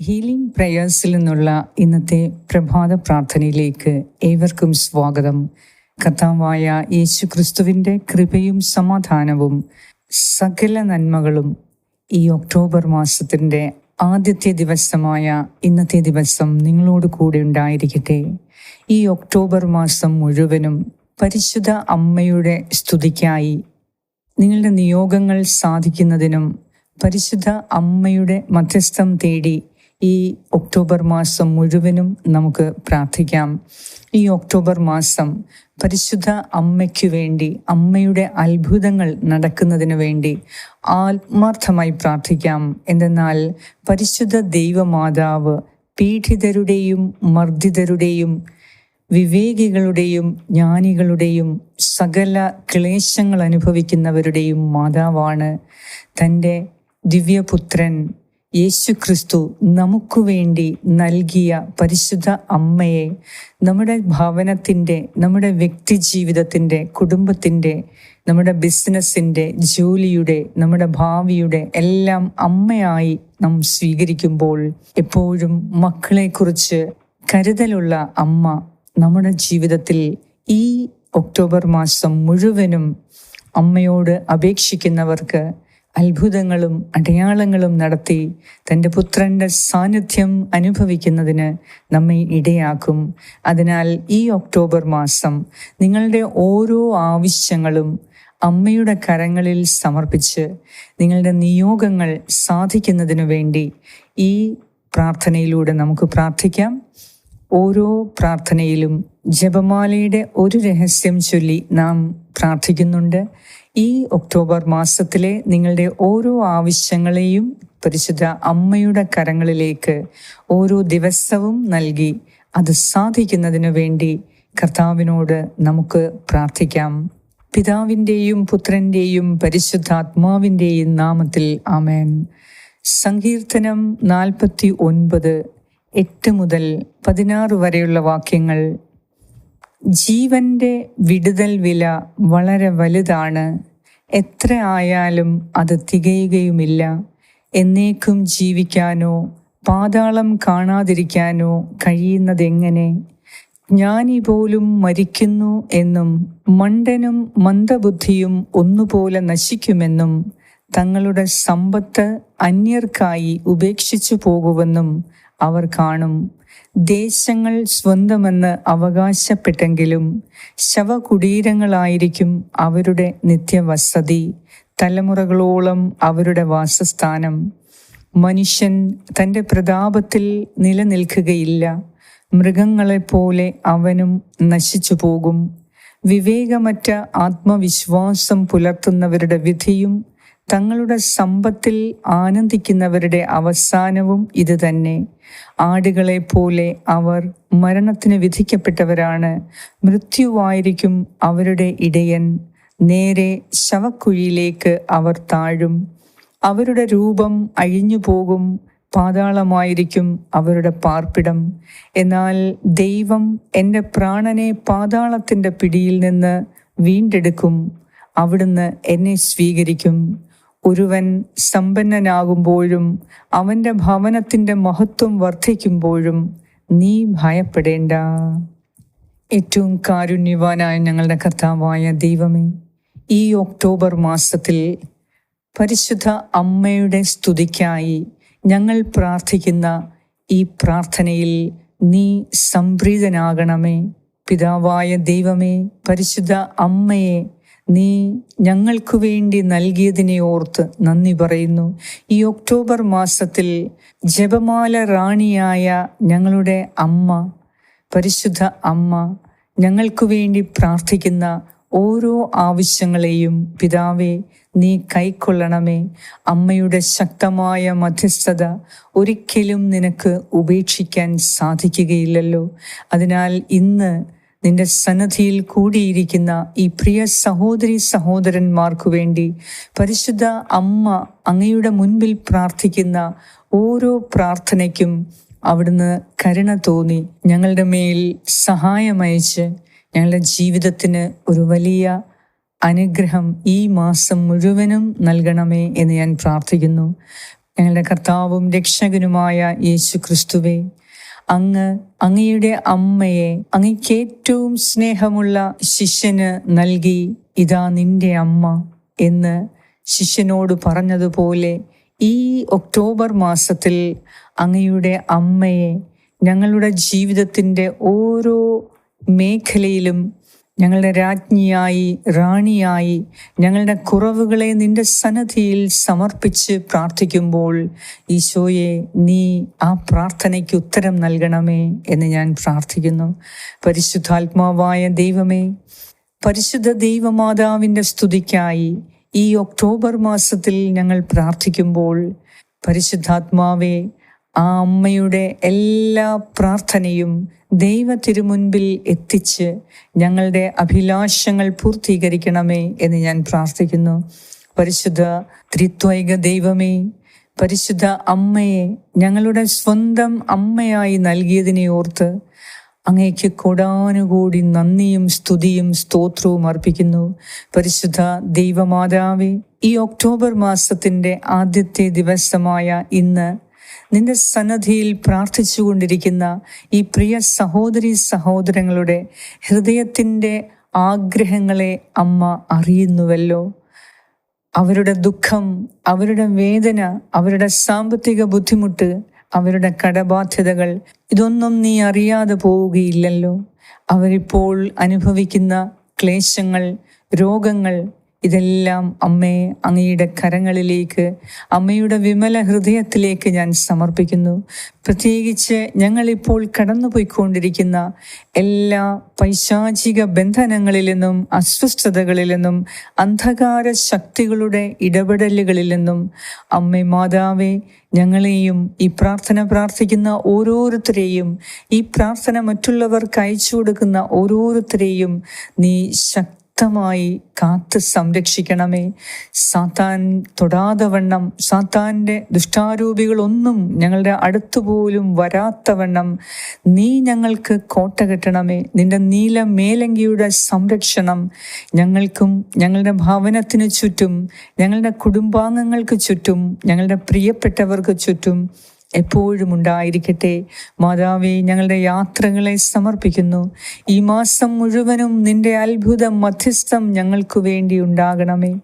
Healing പ്രയേഴ്സിൽ നിന്നുള്ള ഇന്നത്തെ പ്രഭാത പ്രാർത്ഥനയിലേക്ക് ഏവർക്കും സ്വാഗതം. കഥാവായ യേശു ക്രിസ്തുവിന്റെ കൃപയും സമാധാനവും സകല നന്മകളും ഈ ഒക്ടോബർ മാസത്തിന്റെ ആദ്യത്തെ ദിവസമായ ഇന്നത്തെ ദിവസം നിങ്ങളോട് കൂടെ ഉണ്ടായിരിക്കട്ടെ. ഈ ഒക്ടോബർ മാസം മുഴുവനും പരിശുദ്ധ അമ്മയുടെ സ്തുതിക്കായി നിങ്ങളുടെ നിയോഗങ്ങൾ സാധിക്കുന്നതിനും പരിശുദ്ധ അമ്മയുടെ മധ്യസ്ഥം തേടി ഈ ഒക്ടോബർ മാസം മുഴുവനും നമുക്ക് പ്രാർത്ഥിക്കാം. ഈ ഒക്ടോബർ മാസം പരിശുദ്ധ അമ്മയ്ക്കു വേണ്ടി അമ്മയുടെ അത്ഭുതങ്ങൾ നടക്കുന്നതിന് വേണ്ടി ആത്മാർത്ഥമായി പ്രാർത്ഥിക്കാം. എന്തെന്നാൽ പരിശുദ്ധ ദൈവമാതാവ് പീഡിതരുടെയും മർദ്ദിതരുടെയും വിവേകികളുടെയും ജ്ഞാനികളുടെയും സകല ക്ലേശങ്ങൾ അനുഭവിക്കുന്നവരുടെയും മാതാവാണ് തന്റെ ദിവ്യപുത്രൻ. യേശു ക്രിസ്തു നമുക്ക് വേണ്ടി നൽകിയ പരിശുദ്ധ അമ്മയെ നമ്മുടെ ഭവനത്തിന്റെ നമ്മുടെ വ്യക്തി ജീവിതത്തിന്റെ കുടുംബത്തിന്റെ നമ്മുടെ ബിസിനസ്സിന്റെ ജോലിയുടെ നമ്മുടെ ഭാവിയുടെ എല്ലാം അമ്മയായി നാം സ്വീകരിക്കുമ്പോൾ എപ്പോഴും മക്കളെക്കുറിച്ച് കരുതലുള്ള അമ്മ നമ്മുടെ ജീവിതത്തിൽ ഈ ഒക്ടോബർ മാസം മുഴുവനും അമ്മയോട് അപേക്ഷിക്കുന്നവർക്ക് അത്ഭുതങ്ങളും അടയാളങ്ങളും നടത്തി തന്റെ പുത്രന്റെ സാന്നിധ്യം അനുഭവിക്കുന്നതിന് നമ്മെ ഇടയാക്കും. അതിനാൽ ഈ ഒക്ടോബർ മാസം നിങ്ങളുടെ ഓരോ ആവശ്യങ്ങളും അമ്മയുടെ കരങ്ങളിൽ സമർപ്പിച്ച് നിങ്ങളുടെ നിയോഗങ്ങൾ സാധിക്കുന്നതിനു വേണ്ടി ഈ പ്രാർത്ഥനയിലൂടെ നമുക്ക് പ്രാർത്ഥിക്കാം. ഓരോ പ്രാർത്ഥനയിലും ജപമാലയുടെ ഒരു രഹസ്യം ചൊല്ലി നാം പ്രാർത്ഥിക്കുന്നുണ്ട്. ഈ ഒക്ടോബർ മാസത്തിലെ നിങ്ങളുടെ ഓരോ ആവശ്യങ്ങളെയും പരിശുദ്ധ അമ്മയുടെ കരങ്ങളിലേക്ക് ഓരോ ദിവസവും നൽകി അത് സാധിക്കുന്നതിനു വേണ്ടി കർത്താവിനോട് നമുക്ക് പ്രാർത്ഥിക്കാം. പിതാവിന്റെയും പുത്രന്റെയും പരിശുദ്ധാത്മാവിന്റെയും നാമത്തിൽ ആമേൻ. സങ്കീർത്തനം നാൽപ്പത്തി ഒൻപത് എട്ട് മുതൽ പതിനാറ് വരെയുള്ള വാക്യങ്ങൾ ജീവന്റെ വിടുതൽ വില വളരെ വലുതാണ്. എത്ര ആയാലും അത് തികയുകയുമില്ല. എന്നേക്കും ജീവിക്കാനോ പാതാളം കാണാതിരിക്കാനോ കഴിയുന്നതെങ്ങനെ? ജ്ഞാനി പോലും മരിക്കുന്നു എന്നും മണ്ടനും മന്ദബുദ്ധിയും ഒന്നുപോലെ നശിക്കുമെന്നും തങ്ങളുടെ സമ്പത്ത് അന്യർക്കായി ഉപേക്ഷിച്ചു പോകുമെന്നും അവർ കാണും. ദേശങ്ങൾ സ്വന്തമെന്ന് അവകാശപ്പെട്ടെങ്കിലും ശവകുടീരങ്ങളായിരിക്കും അവരുടെ നിത്യവസതി. തലമുറകളോളം അവരുടെ വാസസ്ഥാനം. മനുഷ്യൻ തന്റെ പ്രതാപത്തിൽ നിലനിൽക്കുകയില്ല. മൃഗങ്ങളെപ്പോലെ അവനും നശിച്ചു പോകും വിവേകമറ്റ ആത്മവിശ്വാസം പുലർത്തുന്നവരുടെ വിധിയും തങ്ങളുടെ സമ്പത്തിൽ ആനന്ദിക്കുന്നവരുടെ അവസാനവും ഇതുതന്നെ ആടുകളെ പോലെ അവർ മരണത്തിന് വിധിക്കപ്പെട്ടവരാണ്. മൃത്യുവായിരിക്കും അവരുടെ ഇടയൻ. നേരെ ശവക്കുഴിയിലേക്ക് അവർ താഴും. അവരുടെ രൂപം അഴിഞ്ഞു പോകും പാതാളമായിരിക്കും അവരുടെ പാർപ്പിടം. എന്നാൽ ദൈവം എന്റെ പ്രാണനെ പാതാളത്തിന്റെ പിടിയിൽ നിന്ന് വീണ്ടെടുക്കും. അവിടുന്ന് എന്നെ സ്വീകരിക്കും. ഒരുവൻ സമ്പന്നനാകുമ്പോഴും അവന്റെ ഭവനത്തിന്റെ മഹത്വം വർദ്ധിക്കുമ്പോഴും നീ ഭയപ്പെടേണ്ട. ഏറ്റവും കാരുണ്യവാനായ ഞങ്ങളുടെ കർത്താവായ ദൈവമേ ഈ ഒക്ടോബർ മാസത്തിൽ പരിശുദ്ധ അമ്മയുടെ സ്തുതിക്കായി ഞങ്ങൾ പ്രാർത്ഥിക്കുന്ന ഈ പ്രാർത്ഥനയിൽ നീ സംപ്രീതനാകണമേ. പിതാവായ ദൈവമേ പരിശുദ്ധ അമ്മയെ നീ ഞങ്ങൾക്കു വേണ്ടി നൽകിയതിനെ ഓർത്ത് നന്ദി പറയുന്നു. ഈ ഒക്ടോബർ മാസത്തിൽ ജപമാല റാണിയായ ഞങ്ങളുടെ അമ്മ പരിശുദ്ധ അമ്മ ഞങ്ങൾക്കു വേണ്ടി പ്രാർത്ഥിക്കുന്ന ഓരോ ആവശ്യങ്ങളെയും പിതാവെ നീ കൈക്കൊള്ളണമേ. അമ്മയുടെ ശക്തമായ മധ്യസ്ഥത ഒരിക്കലും നിനക്ക് ഉപേക്ഷിക്കാൻ സാധിക്കുകയില്ലല്ലോ. അതിനാൽ ഇന്ന് നിന്റെ സന്നദ്ധിയിൽ കൂടിയിരിക്കുന്ന ഈ പ്രിയ സഹോദരി സഹോദരന്മാർക്കു വേണ്ടി പരിശുദ്ധ അമ്മ അങ്ങയുടെ മുൻപിൽ പ്രാർത്ഥിക്കുന്ന ഓരോ പ്രാർത്ഥനയ്ക്കും അവിടുന്ന് കരുണ തോന്നി. ഞങ്ങളുടെ മേൽ സഹായമയച്ച് ഞങ്ങളുടെ ജീവിതത്തിന് ഒരു വലിയ അനുഗ്രഹം ഈ മാസം മുഴുവനും നൽകണമേ എന്ന് ഞാൻ പ്രാർത്ഥിക്കുന്നു. ഞങ്ങളുടെ കർത്താവും രക്ഷകനുമായ യേശു ക്രിസ്തുവേ അങ്ങ് അങ്ങയുടെ അമ്മയെ അങ്ങയ്ക്ക് ഏറ്റവും സ്നേഹമുള്ള ശിഷ്യന് നൽകി ഇതാ നിന്റെ അമ്മ എന്ന് ശിഷ്യനോട് പറഞ്ഞതുപോലെ ഈ ഒക്ടോബർ മാസത്തിൽ അങ്ങയുടെ അമ്മയെ ഞങ്ങളുടെ ജീവിതത്തിന്റെ ഓരോ മേഖലയിലും ഞങ്ങളുടെ രാജ്ഞിയായി റാണിയായി ഞങ്ങളുടെ കുറവുകളെ നിന്റെ സന്നദ്ധിയിൽ സമർപ്പിച്ച് പ്രാർത്ഥിക്കുമ്പോൾ ഈശോയെ നീ ആ പ്രാർത്ഥനയ്ക്ക് ഉത്തരം നൽകണമേ എന്ന് ഞാൻ പ്രാർത്ഥിക്കുന്നു. പരിശുദ്ധാത്മാവായ ദൈവമേ പരിശുദ്ധ ദൈവമാതാവിന്റെ സ്തുതിക്കായി ഈ ഒക്ടോബർ മാസത്തിൽ ഞങ്ങൾ പ്രാർത്ഥിക്കുമ്പോൾ പരിശുദ്ധാത്മാവെ ആ അമ്മയുടെ എല്ലാ പ്രാർത്ഥനയും ദൈവ തിരുമുൻപിൽ എത്തിച്ച് ഞങ്ങളുടെ അഭിലാഷങ്ങൾ പൂർത്തീകരിക്കണമേ എന്ന് ഞാൻ പ്രാർത്ഥിക്കുന്നു. പരിശുദ്ധ ത്രിത്വൈക ദൈവമേ പരിശുദ്ധ അമ്മയെ ഞങ്ങളുടെ സ്വന്തം അമ്മയായി നൽകിയതിനെ ഓർത്ത് അങ്ങേക്ക് കൊടാനുകൂടി നന്ദിയും സ്തുതിയും സ്തോത്രവും അർപ്പിക്കുന്നു. പരിശുദ്ധ ദൈവമാതാവേ ഈ ഒക്ടോബർ മാസത്തിന്റെ ആദ്യത്തെ ദിവസമായ ഇന്ന് നിന്റെ സന്നദ്ധിയിൽ പ്രാർത്ഥിച്ചുകൊണ്ടിരിക്കുന്ന ഈ പ്രിയ സഹോദരി സഹോദരങ്ങളുടെ ഹൃദയത്തിന്റെ ആഗ്രഹങ്ങളെ അമ്മ അറിയുന്നുവല്ലോ. അവരുടെ ദുഃഖം അവരുടെ വേദന അവരുടെ സാമ്പത്തിക ബുദ്ധിമുട്ട് അവരുടെ കടബാധ്യതകൾ ഇതൊന്നും നീ അറിയാതെ പോവുകയില്ലല്ലോ. അവരിപ്പോൾ അനുഭവിക്കുന്ന ക്ലേശങ്ങൾ രോഗങ്ങൾ ഇതെല്ലാം അമ്മയെ അങ്ങയുടെ കരങ്ങളിലേക്ക് അമ്മയുടെ വിമല ഹൃദയത്തിലേക്ക് ഞാൻ സമർപ്പിക്കുന്നു. പ്രത്യേകിച്ച് ഞങ്ങളിപ്പോൾ കടന്നുപോയിക്കൊണ്ടിരിക്കുന്ന എല്ലാ പൈശാചിക ബന്ധനങ്ങളിൽ നിന്നും അസ്വസ്ഥതകളിൽ നിന്നും അന്ധകാര ശക്തികളുടെ ഇടപെടലുകളിൽ നിന്നും അമ്മ മാതാവേ ഞങ്ങളെയും ഈ പ്രാർത്ഥന പ്രാർത്ഥിക്കുന്ന ഓരോരുത്തരെയും ഈ പ്രാർത്ഥന മറ്റുള്ളവർക്ക് അയച്ചു കൊടുക്കുന്ന ഓരോരുത്തരെയും നീ ശക്തി ശക്തമായി കാത്ത് സംരക്ഷിക്കണമേ. സാത്താൻ തൊടാതെ വണ്ണം സാത്താന്റെ ദുഷ്ടാരൂപികളൊന്നും ഞങ്ങളുടെ അടുത്തുപോലും വരാത്തവണ്ണം നീ ഞങ്ങൾക്ക് കോട്ട കെട്ടണമേ. നിന്റെ നീല മേലങ്കിയുടെ സംരക്ഷണം ഞങ്ങൾക്കും ഞങ്ങളുടെ ഭവനത്തിനു ചുറ്റും ഞങ്ങളുടെ കുടുംബാംഗങ്ങൾക്ക് ചുറ്റും ഞങ്ങളുടെ പ്രിയപ്പെട്ടവർക്ക് ചുറ്റും എപ്പോഴും ഉണ്ടായിരിക്കട്ടെ. മാതാവേ ഞങ്ങളുടെ യാത്രകളെ സമർപ്പിക്കുന്നു. ഈ മാസം മുഴുവനും നിന്റെ അത്ഭുത മധ്യസ്ഥം ഞങ്ങൾക്ക് വേണ്ടി ഉണ്ടാകണമേ.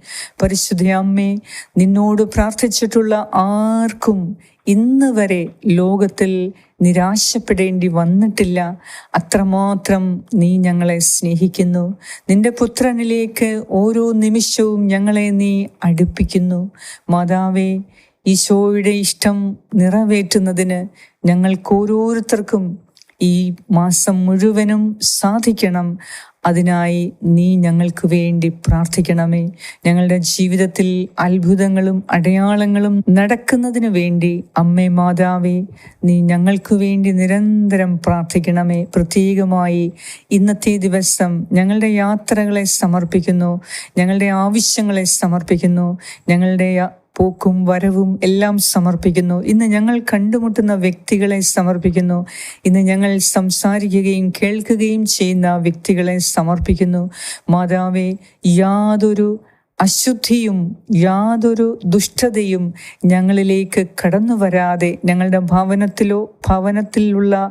പരിശുദ്ധ അമ്മേ നിന്നോട് പ്രാർത്ഥിച്ചിട്ടുള്ള ആർക്കും ഇന്ന് വരെ ലോകത്തിൽ നിരാശപ്പെടേണ്ടി വന്നിട്ടില്ല. അത്രമാത്രം നീ ഞങ്ങളെ സ്നേഹിക്കുന്നു. നിന്റെ പുത്രനിലേക്ക് ഓരോ നിമിഷവും ഞങ്ങളെ നീ അടുപ്പിക്കുന്നു. മാതാവേ ഈശോയുടെ ഇഷ്ടം നിറവേറ്റുന്നതിന് ഞങ്ങൾക്ക് ഓരോരുത്തർക്കും ഈ മാസം മുഴുവനും സാധിക്കണം. അതിനായി നീ ഞങ്ങൾക്ക് വേണ്ടി പ്രാർത്ഥിക്കണമേ. ഞങ്ങളുടെ ജീവിതത്തിൽ അത്ഭുതങ്ങളും അടയാളങ്ങളും നടക്കുന്നതിന് വേണ്ടി അമ്മേ മാതാവേ നീ ഞങ്ങൾക്ക് വേണ്ടി നിരന്തരം പ്രാർത്ഥിക്കണമേ. പ്രത്യേകമായി ഇന്നത്തെ ദിവസം ഞങ്ങളുടെ യാത്രകളെ സമർപ്പിക്കുന്നു. ഞങ്ങളുടെ ആവശ്യങ്ങളെ സമർപ്പിക്കുന്നു. ഞങ്ങളുടെ പോക്കും വരവും എല്ലാം സമർപ്പിക്കുന്നു. ഇന്ന് ഞങ്ങൾ കണ്ടുമുട്ടുന്ന വ്യക്തികളെ സമർപ്പിക്കുന്നു. ഇന്ന് ഞങ്ങൾ സംസാരിക്കുകയും കേൾക്കുകയും ചെയ്യുന്ന വ്യക്തികളെ സമർപ്പിക്കുന്നു. മാതാവെ യാതൊരു അശുദ്ധിയും യാതൊരു ദുഷ്ടതയും ഞങ്ങളിലേക്ക് കടന്നു വരാതെ ഞങ്ങളുടെ ഭവനത്തിലോ ഭവനത്തിലുള്ള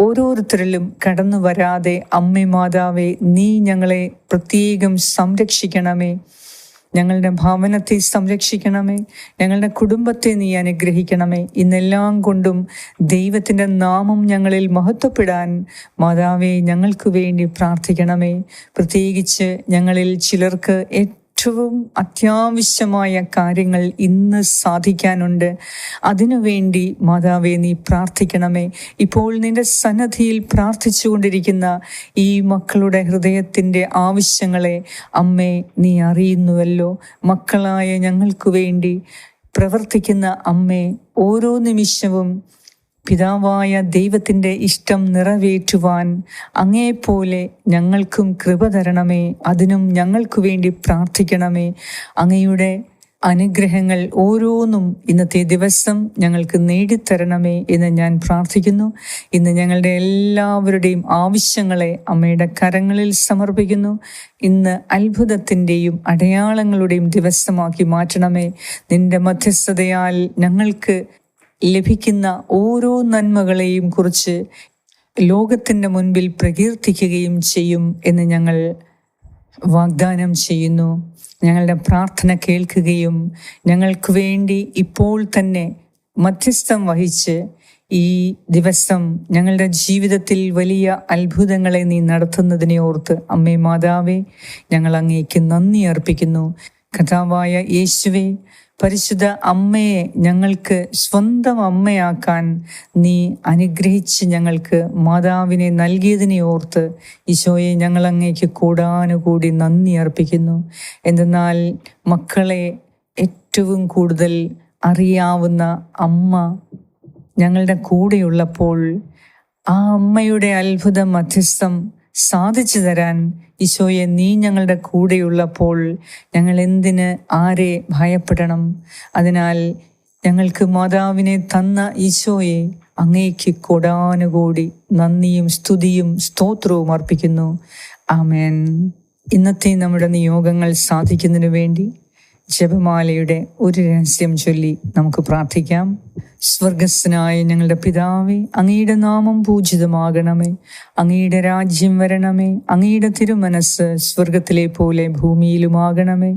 ഓരോരുത്തരിലും കടന്നു വരാതെ അമ്മ മാതാവെ നീ ഞങ്ങളെ പ്രത്യേകം സംരക്ഷിക്കണമേ. ഞങ്ങളുടെ ഭവനത്തെ സംരക്ഷിക്കണമേ. ഞങ്ങളുടെ കുടുംബത്തെ നീ അനുഗ്രഹിക്കണമേ. ഇന്നെല്ലാം കൊണ്ടും ദൈവത്തിന്റെ നാമം ഞങ്ങളിൽ മഹത്വപ്പെടാൻ മാതാവെ ഞങ്ങൾക്ക് വേണ്ടി പ്രാർത്ഥിക്കണമേ. പ്രത്യേകിച്ച് ഞങ്ങളിൽ ചിലർക്ക് ഏറ്റവും അത്യാവശ്യമായ കാര്യങ്ങൾ ഇന്ന് സാധിക്കാനുണ്ട്. അതിനുവേണ്ടി മാതാവെ നീ പ്രാർത്ഥിക്കണമേ. ഇപ്പോൾ നിന്റെ സന്നദ്ധിയിൽ പ്രാർത്ഥിച്ചുകൊണ്ടിരിക്കുന്ന ഈ മക്കളുടെ ഹൃദയത്തിന്റെ ആവശ്യങ്ങളെ അമ്മേ നീ അറിയുന്നുവല്ലോ. മക്കളായ ഞങ്ങൾക്ക് വേണ്ടി പ്രവർത്തിക്കുന്ന അമ്മേ ഓരോ നിമിഷവും പിതാവായ ദൈവത്തിന്റെ ഇഷ്ടം നിറവേറ്റുവാൻ അങ്ങേപോലെ ഞങ്ങൾക്കും കൃപ തരണമേ. അതിനും ഞങ്ങൾക്കു വേണ്ടി പ്രാർത്ഥിക്കണമേ. അങ്ങയുടെ അനുഗ്രഹങ്ങൾ ഓരോന്നും ഇന്നത്തെ ദിവസം ഞങ്ങൾക്ക് നേടിത്തരണമേ എന്ന് ഞാൻ പ്രാർത്ഥിക്കുന്നു. ഇന്ന് ഞങ്ങളുടെ എല്ലാവരുടെയും ആവശ്യങ്ങളെ അമ്മയുടെ കരങ്ങളിൽ സമർപ്പിക്കുന്നു. ഇന്ന് അത്ഭുതത്തിന്റെയും അടയാളങ്ങളുടെയും ദിവസമാക്കി മാറ്റണമേ. നിന്റെ മധ്യസ്ഥതയാൽ ഞങ്ങൾക്ക് ലഭിക്കുന്ന ഓരോ നന്മകളെയും കുറിച്ച് ലോകത്തിന്റെ മുൻപിൽ പ്രകീർത്തിക്കുകയും ചെയ്യും എന്ന് ഞങ്ങൾ വാഗ്ദാനം ചെയ്യുന്നു. ഞങ്ങളുടെ പ്രാർത്ഥന കേൾക്കുകയും ഞങ്ങൾക്ക് വേണ്ടി ഇപ്പോൾ തന്നെ മധ്യസ്ഥം വഹിച്ച് ഈ ദിവസം ഞങ്ങളുടെ ജീവിതത്തിൽ വലിയ അത്ഭുതങ്ങളെ നീ നടത്തുന്നതിനെ ഓർത്ത് അമ്മേ മാതാവേ ഞങ്ങൾ അങ്ങേക്ക് നന്ദി അർപ്പിക്കുന്നു. കഥാവായ യേശുവേ പരിശുദ്ധ അമ്മയെ ഞങ്ങൾക്ക് സ്വന്തം അമ്മയാക്കാൻ നീ അനുഗ്രഹിച്ച് ഞങ്ങൾക്ക് മാതാവിനെ നൽകിയതിനെ ഓർത്ത് ഈശോയെ ഞങ്ങൾ അങ്ങേക്ക് കൂടാനുകൂടി നന്ദി അർപ്പിക്കുന്നു. എന്തെന്നാൽ മക്കളെ ഏറ്റവും കൂടുതൽ അറിയാവുന്ന അമ്മ ഞങ്ങളുടെ കൂടെയുള്ളപ്പോൾ ആ അമ്മയുടെ അത്ഭുത മധ്യസ്ഥം സാധിച്ചു തരാൻ ഈശോയെ നീ ഞങ്ങളുടെ കൂടെയുള്ളപ്പോൾ ഞങ്ങൾ എന്തിന് ആരെ ഭയപ്പെടണം? അതിനാൽ ഞങ്ങൾക്ക് മാതാവിനെ തന്ന ഈശോയെ അങ്ങേക്ക് കൊടാനുകൂടി നന്ദിയും സ്തുതിയും സ്തോത്രവും അർപ്പിക്കുന്നു. ആമേൻ. ഇന്നത്തെ നമ്മുടെ നിയോഗങ്ങൾ സാധിക്കുന്നതിനു വേണ്ടി ജപമാലയുടെ ഒരു രഹസ്യം ചൊല്ലി നമുക്ക് പ്രാർത്ഥിക്കാം. സ്വർഗസ്നായ ഞങ്ങളുടെ പിതാവേ അങ്ങയുടെ നാമം പൂജിതമാകണമേ. അങ്ങയുടെ രാജ്യം വരണമേ. അങ്ങയുടെ തിരുമനസ് സ്വർഗത്തിലെ പോലെ ഭൂമിയിലുമാകണമേ.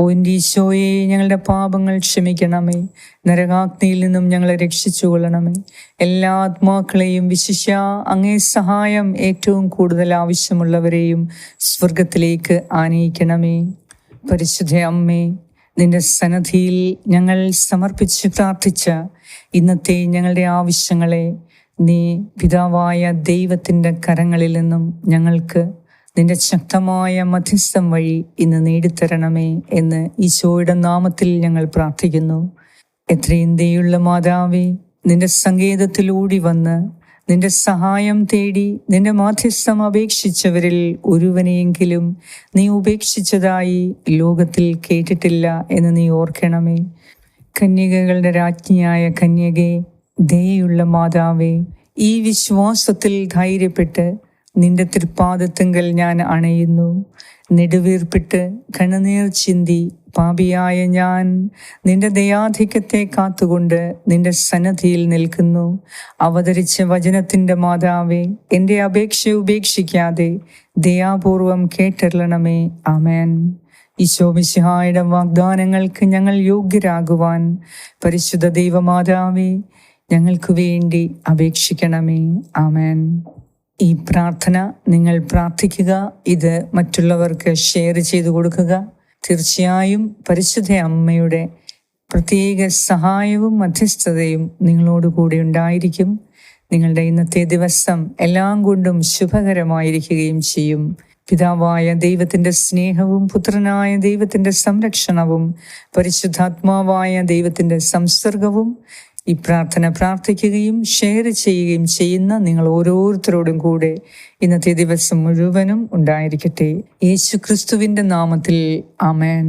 ഓ എന്റെ ഈശോയെ ഞങ്ങളുടെ പാപങ്ങൾ ക്ഷമിക്കണമേ. നരകാഗ്നിയിൽ നിന്നും ഞങ്ങളെ രക്ഷിച്ചു കൊള്ളണമേ എല്ലാ ആത്മാക്കളെയും വിശിഷ്യ അങ്ങേ സഹായം ഏറ്റവും കൂടുതൽ ആവശ്യമുള്ളവരെയും സ്വർഗത്തിലേക്ക് ആനയിക്കണമേ. പരിശുദ്ധ അമ്മേ നിന്റെ സന്നദ്ധിയിൽ ഞങ്ങൾ സമർപ്പിച്ച് പ്രാർത്ഥിച്ച ഇന്നത്തെ ഞങ്ങളുടെ ആവശ്യങ്ങളെ നീ പിതാവായ ദൈവത്തിന്റെ കരങ്ങളിൽ നിന്നും ഞങ്ങൾക്ക് നിന്റെ ശക്തമായ മധ്യസ്ഥം വഴി ഇന്ന് നേടിത്തരണമേ എന്ന് ഈശോയുടെ നാമത്തിൽ ഞങ്ങൾ പ്രാർത്ഥിക്കുന്നു. എത്രയും ദയുള്ള മാതാവേ നിന്റെ സങ്കേതത്തിലൂടി വന്ന് നിന്റെ സഹായം തേടി നിന്റെ മാധ്യസ്ഥം അപേക്ഷിച്ചവരിൽ ഒരുവനെയെങ്കിലും നീ ഉപേക്ഷിച്ചതായി ലോകത്തിൽ കേട്ടിട്ടില്ല എന്ന് നീ ഓർക്കണമേ. കന്യകകളുടെ രാജ്ഞിയായ കന്യകെ ദയുള്ള മാതാവേ ഈ വിശ്വാസത്തിൽ ധൈര്യപ്പെട്ട് നിന്റെ തൃപ്പാദത്തെങ്കൽ ഞാൻ അണയുന്നു. നെടുവീർപ്പിട്ട് കണ്ണുനീർ ചിന്തി പാപിയായ ഞാൻ നിന്റെ ദയാധിക്യത്തെ കാത്തുകൊണ്ട് നിന്റെ സന്നദ്ധിയിൽ നിൽക്കുന്നു. അവതരിച്ച വചനത്തിന്റെ മാതാവേ എന്റെ അപേക്ഷ ഉപേക്ഷിക്കാതെ ദയാപൂർവം കേട്ടറിയണമേ ആമേൻ. ഈശോമിശിഹായുടെ വാഗ്ദാനങ്ങൾക്ക് ഞങ്ങൾ യോഗ്യരാകുവാൻ പരിശുദ്ധ ദൈവമാതാവേ ഞങ്ങൾക്ക് വേണ്ടി അപേക്ഷിക്കണമേ. ആമേൻ. ഈ പ്രാർത്ഥന നിങ്ങൾ പ്രാർത്ഥിക്കുക ഇത് മറ്റുള്ളവർക്ക് ഷെയർ ചെയ്തു കൊടുക്കുക. തീർച്ചയായും പരിശുദ്ധ അമ്മയുടെ പ്രത്യേക സഹായവും മധ്യസ്ഥതയും നിങ്ങളോട് കൂടെ ഉണ്ടായിരിക്കും. നിങ്ങളുടെ ഇന്നത്തെ ദിവസം എല്ലാം കൊണ്ടും ശുഭകരമായിരിക്കുകയും ചെയ്യും. പിതാവായ ദൈവത്തിന്റെ സ്നേഹവും പുത്രനായ ദൈവത്തിന്റെ സംരക്ഷണവും പരിശുദ്ധാത്മാവായ ദൈവത്തിന്റെ സംസർഗവും ഈ പ്രാർത്ഥന പ്രാർത്ഥിക്കുകയും ഷെയർ ചെയ്യുകയും ചെയ്യുന്ന നിങ്ങൾ ഓരോരുത്തരോടും കൂടെ ഇന്നത്തെ ദിവസം മുഴുവനും ഉണ്ടായിരിക്കട്ടെ. യേശു ക്രിസ്തുവിന്റെ നാമത്തിൽ അമേൻ